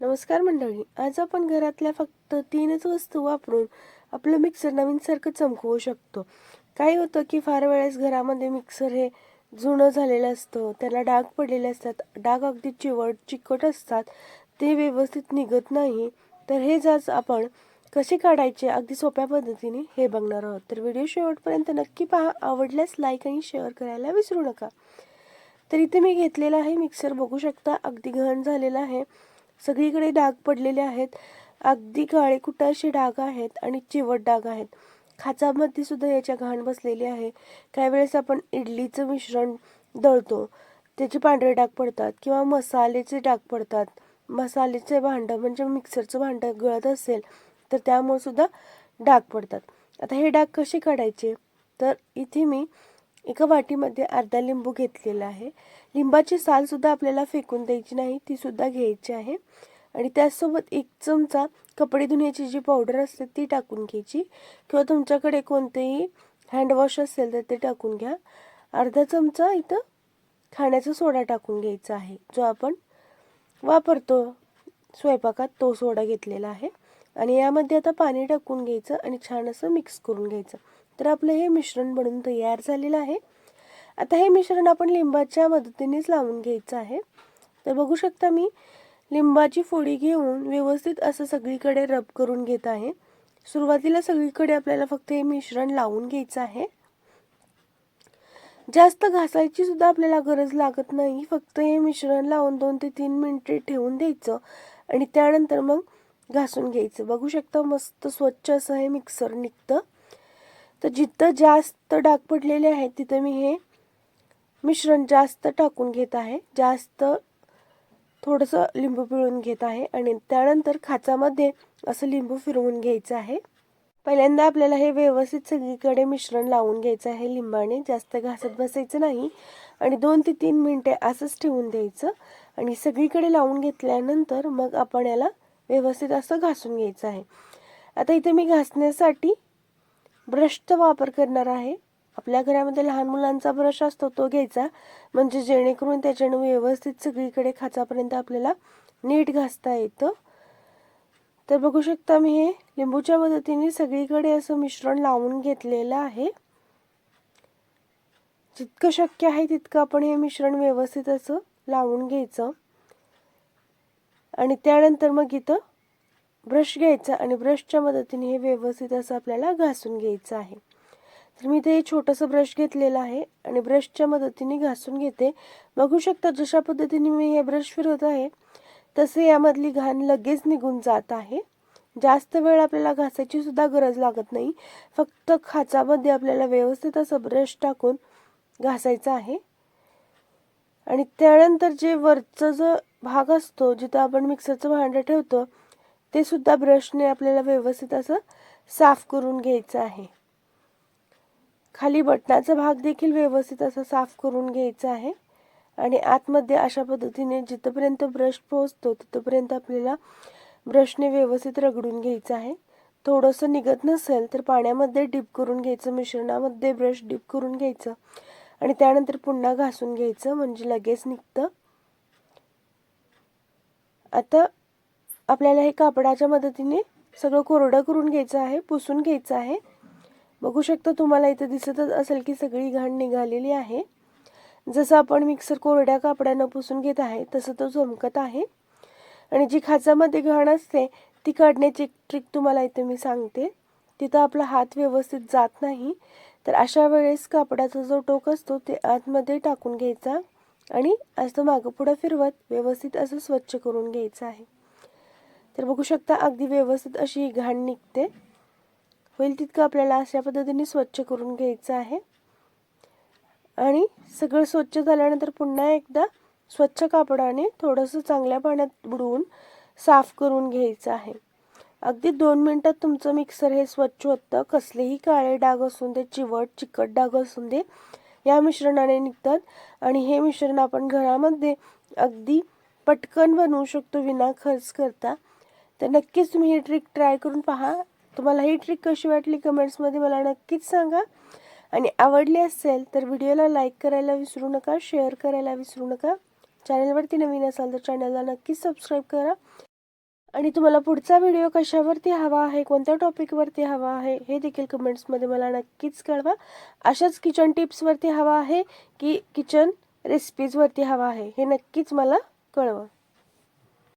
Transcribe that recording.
नमस्कार मंडळी आज आपण घरातल्या फक्त तीनच वस्तू वापरून आपलं मिक्सर नवीनसारखं चमकवू शकतो. काय होतं की फार वेळेस घरामध्ये मिक्सर हे जुनं झालेलं असतं त्याला डाग पडलेले असतात डाग अगदी चिवट चिकट असतात ते व्यवस्थित निघत नाही. तर हे जाच आपण कसे काढायचे अगदी सोप्या पद्धतीने हे बघणार आहोत. तर व्हिडिओ शेवटपर्यंत नक्की पहा आवडल्यास लाईक आणि शेअर करायला विसरू नका. तर इथे मी घेतलेला आहे मिक्सर बघू शकता अगदी घन झालेला आहे. सगळीकडे डाग पडलेले आहेत. अगदी काळे कुठं असे डाग आहेत आणि चिवट डाग आहेत. खाचामध्ये सुद्धा याच्या घाण बसलेली आहे. काही वेळेस आपण इडलीचं मिश्रण दळतो. त्याचे पांढरे डाग पडतात किंवा मसाल्याचे डाग पडतात. मसाल्याचे भांडं म्हणजे मिक्सरचं भांडं गळत असेल तर त्यामुळे सुद्धा डाग पडतात. आता हे डाग कसे काढायचे? तर इथे मी एका वाटीमध्ये अर्धा लिंबू घेतलेला आहे. लिंबाची सालसुद्धा आपल्याला फेकून द्यायची नाही ती सुद्धा घ्यायची आहे. आणि त्याचसोबत एक चमचा कपडे धुण्याची जी पावडर असते ती टाकून घ्यायची. किंवा तुमच्याकडे कोणतेही हँडवॉश असेल तर ते टाकून घ्या. अर्धा चमचा इथं खाण्याचा सोडा टाकून घ्यायचा आहे जो आपण वापरतो. स्वयंपाकात तो सोडा घेतलेला आहे. आणि यामध्ये आता पाणी टाकून घ्यायचं आणि छान असं मिक्स करून घ्यायचं. तर आपलं हे मिश्रण बनून तयार झालेलं आहे. आता हे मिश्रण आपण लिंबाच्या मदतीनेच लावून घ्यायचं आहे. तर बघू शकता मी लिंबाची फोडी घेऊन व्यवस्थित असं सगळीकडे रब करून घेत आहे. सुरुवातीला सगळीकडे आपल्याला फक्त हे मिश्रण लावून घ्यायचं आहे. जास्त घासायची सुद्धा आपल्याला गरज लागत नाही. फक्त हे मिश्रण लावून दोन ते तीन मिनिटे ठेवून द्यायचं आणि त्यानंतर मग घासून घ्यायचं. बघू शकता मस्त स्वच्छ असं हे मिक्सर निघतं. तर जिथं जास्त डाग पडलेले आहेत तिथं मी हे मिश्रण जास्त टाकून घेत आहे. जास्त थोडंसं लिंबू पिळून घेत आहे आणि त्यानंतर खाचामध्ये असं लिंबू फिरवून घ्यायचं आहे. पहिल्यांदा आपल्याला हे व्यवस्थित सगळीकडे मिश्रण लावून घ्यायचं आहे. लिंबाने जास्त घासत बसायचं नाही आणि दोन ते तीन मिनटे असंच ठेवून द्यायचं आणि सगळीकडे लावून घेतल्यानंतर मग आपण याला व्यवस्थित असं घासून घ्यायचं आहे. आता इथे मी घासण्यासाठी ब्रशचा वापर करणार आहे. आपल्या घरामध्ये लहान मुलांचा ब्रश असतो तो घ्यायचा. म्हणजे जेणेकरून त्याच्यानं व्यवस्थित सगळीकडे खाचापर्यंत आपल्याला नीट घासता येतं. तर बघू शकता मी हे लिंबूच्या मदतीने सगळीकडे असं मिश्रण लावून घेतलेलं आहे. जितकं शक्य आहे तितकं आपण हे मिश्रण व्यवस्थित असं लावून घ्यायचं. आणि त्यानंतर मग इथं ब्रश घ्यायचा आणि ब्रशच्या मदतीने हे व्यवस्थित असं आपल्याला घासून घ्यायचं आहे. तर मी इथे छोटंसं ब्रश घेतलेलं आहे आणि ब्रशच्या मदतीने घासून घेते. बघू शकता जशा पद्धतीने मी हे ब्रश फिरवत आहे तसे यामधली घाण लगेच निघून जात आहे. जास्त वेळ आपल्याला घासायची सुद्धा गरज लागत नाही. फक्त खाचामध्ये आपल्याला व्यवस्थित असं ब्रश टाकून घासायचं आहे. आणि त्यानंतर जे वरचं जो भाग असतो जिथं आपण मिक्सरचं भांडं ठेवतो ते सुद्धा ब्रशने आपल्याला व्यवस्थित असं साफ करून घ्यायचं आहे. खाली बटनाचा भाग देखील व्यवस्थित असं साफ करून घ्यायचा आहे. आणि आतमध्ये अशा पद्धतीने जिथंपर्यंत ब्रश पोहोचतो तिथंपर्यंत आपल्याला ब्रशने व्यवस्थित रगडून घ्यायचं आहे. थोडंसं निघत नसेल तर पाण्यामध्ये डिप करून घ्यायचं मिश्रणामध्ये ब्रश डिप करून घ्यायचं आणि त्यानंतर पुन्हा घासून घ्यायचं म्हणजे लगेच निघतं. आता आपल्याला हे कापडाच्या मदतीने सगळं कोरडं करून घ्यायचं आहे पुसून घ्यायचं आहे. बघू शकता तुम्हाला इथं दिसतच असेल की सगळी घाण निघालेली आहे. जसं आपण मिक्सर कोरड्या कापड्यानं पुसून घेत आहे तसं तो झमकत आहे. आणि जी खाचामध्ये घाण असते ती काढण्याची एक ट्रिक तुम्हाला इथे मी सांगते. तिथं आपला हात व्यवस्थित जात नाही. तर अशा वेळेस कापडाचा जो टोक असतो ते आतमध्ये टाकून घ्यायचा. आणि असं मागं पुढं फिरवत व्यवस्थित असं स्वच्छ करून घ्यायचं आहे. तर बघू शकता अगदी व्यवस्थित अशी घाण निघते. होईल तितकं आपल्याला अशा पद्धतीने स्वच्छ करून घ्यायचं आहे. आणि सगळं स्वच्छ झाल्यानंतर पुन्हा एकदा स्वच्छ कापडाने थोडंसं चांगल्या पाण्यात बुडवून साफ करून घ्यायचं आहे. अगदी दोन मिनटात तुमचं मिक्सर हे स्वच्छ होतं. कसलेही काळे डाग असून दे चिवट चिकट डाग असून दे या मिश्रणाने निघतात. आणि हे मिश्रण आपण घरामध्ये अगदी पटकन बनवू शकतो विना खर्च करता. तर नक्कीच तुम्ही ही ट्रिक ट्राय करून पहा. तुम्हाला ही ट्रिक कशी वाटली कमेंट्समध्ये मला नक्कीच सांगा. आणि आवडली असेल तर व्हिडिओला लाईक करायला विसरू नका शेअर करायला विसरू नका. चॅनलवरती नवीन असाल तर चॅनलला नक्कीच सबस्क्राईब करा. आणि तुम्हाला पुढचा व्हिडिओ कशावरती हवा आहे कोणत्या टॉपिकवरती हवा आहे हे देखील कमेंट्समध्ये मला नक्कीच कळवा. अशाच किचन टिप्सवरती हवा आहे की किचन रेसिपीजवरती हवा आहे हे नक्कीच मला कळवा.